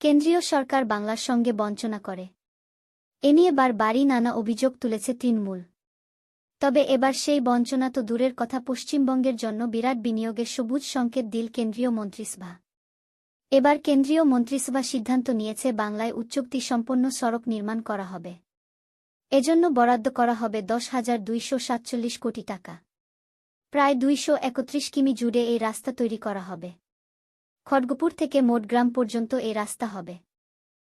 কেন্দ্রীয় সরকার বাংলার সঙ্গে বঞ্চনা করে। এ নিয়ে বারবারই নানা অভিযোগ তুলেছে তৃণমূল। তবে এবার সেই বঞ্চনা তো দূরের কথা, পশ্চিমবঙ্গের জন্য বিরাট বিনিয়োগের সবুজ সংকেত দিল কেন্দ্রীয় মন্ত্রিসভা। এবার কেন্দ্রীয় মন্ত্রিসভা সিদ্ধান্ত নিয়েছে বাংলায় উচ্চক্তি সম্পন্ন সড়ক নির্মাণ করা হবে। এজন্য বরাদ্দ করা হবে দশ হাজার দুইশো সাতচল্লিশ কোটি টাকা। প্রায় দুইশো একত্রিশ কিমি জুড়ে এই রাস্তা তৈরি করা হবে। খড়গপুর থেকে মোটগ্রাম পর্যন্ত এই রাস্তা হবে।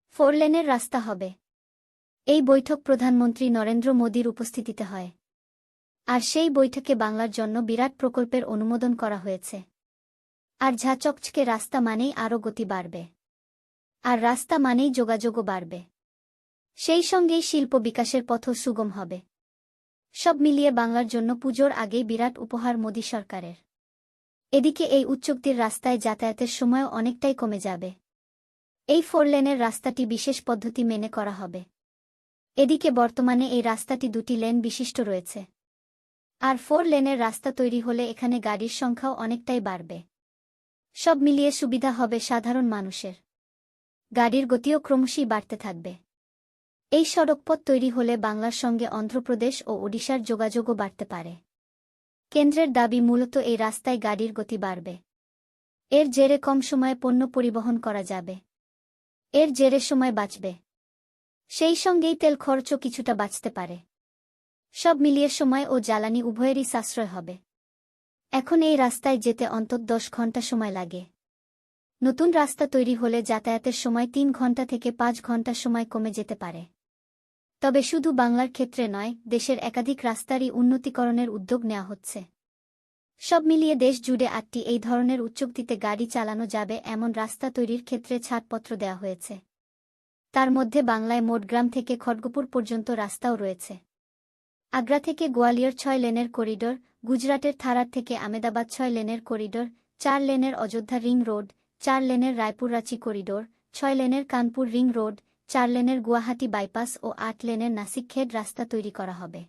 ফোর লেনের রাস্তা হবে। এই বৈঠক প্রধানমন্ত্রী নরেন্দ্র মোদীর উপস্থিতিতে হয়। আর সেই বৈঠকে বাংলার জন্য বিরাট প্রকল্পের অনুমোদন করা হয়েছে। আর ঝা চকচকে রাস্তা মানেই আরও গতি বাড়বে। আর রাস্তা মানেই যোগাযোগও বাড়বে। সেই সঙ্গেই শিল্প বিকাশের পথও সুগম হবে। সব মিলিয়ে বাংলার জন্য পুজোর আগেই বিরাট উপহার মোদী সরকারের। এদিকে এই উচ্চক্তির রাস্তায় যাতায়াতের সময়ও অনেকটাই কমে যাবে। এই ফোর লেনের রাস্তাটি বিশেষ পদ্ধতি মেনে করা হবে। এদিকে বর্তমানে এই রাস্তাটি দুটি লেন বিশিষ্ট রয়েছে। আর ফোর লেনের রাস্তা তৈরি হলে এখানে গাড়ির সংখ্যাও অনেকটাই বাড়বে। সব মিলিয়ে সুবিধা হবে সাধারণ মানুষের। গাড়ির গতিও ক্রমশই বাড়তে থাকবে। এই সড়কপথ তৈরি হলে বাংলার সঙ্গে অন্ধ্রপ্রদেশ ও ওডিশার যোগাযোগও বাড়তে পারে। কেন্দ্রের দাবি মূলত এই রাস্তায় গাড়ির গতি বাড়বে। এর জেরে কম সময়ে পণ্য পরিবহন করা যাবে। এর জেরে সময় বাঁচবে। সেই সঙ্গেই তেল খরচও কিছুটা বাঁচতে পারে। সব মিলিয়ে সময় ও জ্বালানি উভয়েরই সাশ্রয় হবে। এখন এই রাস্তায় যেতে অন্তত দশ ঘণ্টা সময় লাগে। নতুন রাস্তা তৈরি হলে যাতায়াতের সময় তিন ঘণ্টা থেকে পাঁচ ঘণ্টা সময় কমে যেতে পারে। তবে শুধু বাংলার ক্ষেত্রে নয়, দেশের একাধিক রাস্তারই উন্নতিকরণের উদ্যোগ নেওয়া হচ্ছে। সব মিলিয়ে দেশ জুড়ে আটটি এই ধরনের উচ্চক্তিতে গাড়ি চালানো যাবে এমন রাস্তা তৈরির ক্ষেত্রে ছাড়পত্র দেওয়া হয়েছে। তার মধ্যে বাংলায় মোটগ্রাম থেকে খড়গপুর পর্যন্ত রাস্তাও রয়েছে। আগ্রা থেকে গোয়ালিয়র ছয় লেনের করিডোর, গুজরাটের থারার থেকে আমেদাবাদ ছয় লেনের করিডোর, চার লেনের অযোধ্যা রিং রোড, চার লেনের রায়পুর রাঁচি করিডোর, ছয় লেনের কানপুর রিং রোড চার লেনের গুয়াহাটি বাইপাস ও আট লেনের নাসিকখেড রাস্তা তৈরি করা হবে।